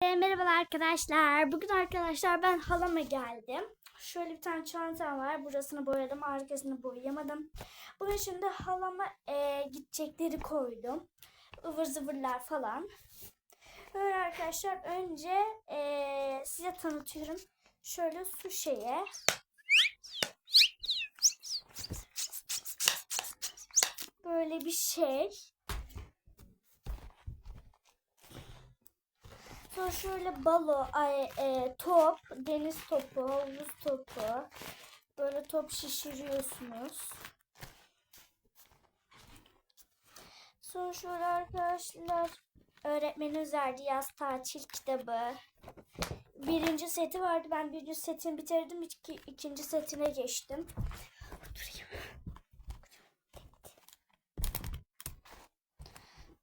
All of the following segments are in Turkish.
E, merhabalar arkadaşlar. Bugün arkadaşlar ben halama geldim. Şöyle bir tane çantam var. Burasını boyadım. Arkasını boyayamadım. Bugün şimdi halama e, gidecekleri koydum. ıvır zıvırlar falan. Böyle arkadaşlar önce e, size tanıtıyorum. Şöyle su şeye. Böyle bir şey. Sonra şöyle balo, ay, e, top, deniz topu, havuz topu. Böyle top şişiriyorsunuz. Sonra şöyle arkadaşlar öğretmenimiz verdi yaz tatil kitabı. Birinci seti vardı. Ben birinci setini bitirdim. İki, ikinci setine geçtim. Oturayım.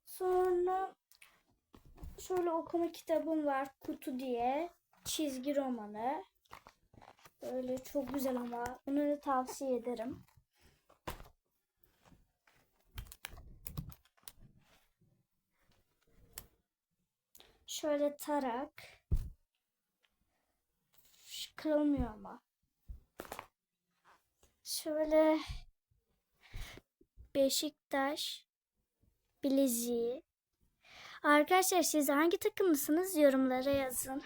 Sonra şöyle okuma kitabım var Kutu diye. Çizgi romanı. Böyle çok güzel ama bunu da tavsiye ederim. Şöyle tarak. Kırılmıyor ama. Şöyle Beşiktaş bileziği. Arkadaşlar siz hangi takımlısınız yorumlara yazın.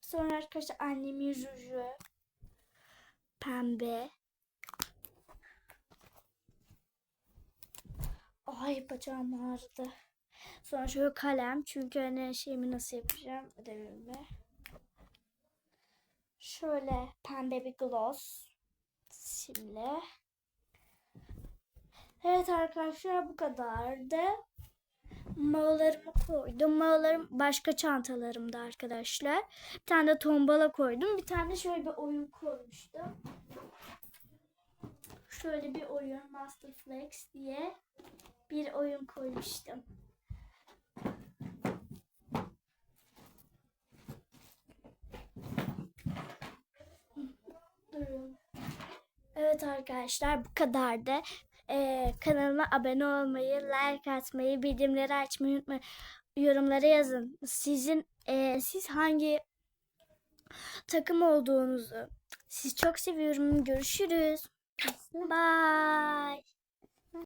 Sonra arkadaşlar annemin ruju. Pembe. Ay bacağım ağrıdı. Sonra şöyle kalem. Çünkü hani şeyimi nasıl yapacağım ödevimi. Şöyle pembe bir gloss. Simli. Evet arkadaşlar bu kadardı. Mayolarımı koydum. Mayolarım başka çantalarımda arkadaşlar. Bir tane de tombala koydum. Bir tane şöyle bir oyun koymuştum. Şöyle bir oyun Master Flex diye bir oyun koymuştum. Evet arkadaşlar bu kadardı. Ee, kanalıma abone olmayı, like atmayı, bildirimleri açmayı unutmayın. Yorumlara yazın. Sizin e, siz hangi takım olduğunuzu. Sizi çok seviyorum. Görüşürüz. Bye.